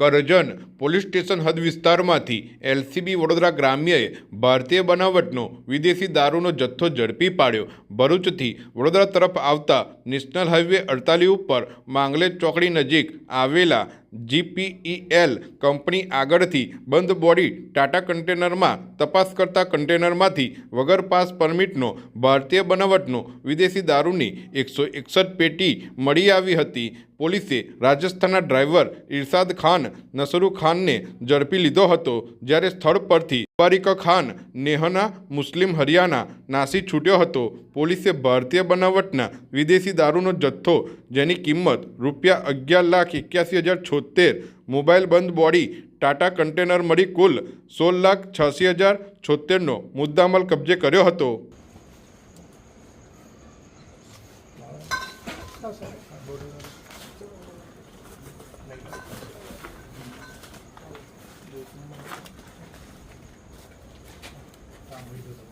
Karjan police station હદ વિસ્તારમાંથી LCB Vadodara ગ્રામ્યએ ભારતીય બનાવટનો વિદેશી દારૂનો જથ્થો ઝડપી પાડ્યો. ભરૂચથી વડોદરા તરફ આવતા નેશનલ હાઈવે અડતાલીસ ઉપર માંગલેજ ચોકડી નજીક આવેલા જીપીઈએલ કંપની આગળથી બંધ બોડી ટાટા કન્ટેનરમાં તપાસ કરતા કન્ટેનરમાંથી વગર પાસ પરમિટનો ભારતીય બનાવટનો વિદેશી દારૂની એકસો એકસઠ પેટી મળી આવી હતી. પોલીસે રાજસ્થાનના ડ્રાઈવર ઇરશાદ ખાન નસરુ ખાનને ઝડપી લીધો હતો જ્યારે સ્થળ પરથી પારિક ખાન નેહના મુસ્લિમ હરિયાણા નાસી છૂટ્યો હતો પોલીસે ભારતીય બનાવટના વિદેશી દારૂનો જથ્થો જેની કિંમત રૂપિયા અગિયાર લાખ એક્યાસી હજાર છોતેર મોબાઈલ બંધ બોડી ટાટા કન્ટેનર મળી કુલ સોળ લાખ છ્યાસી હજાર છોતેરનો મુદ્દામાલ કબજે કર્યો હતો Thank you. ん?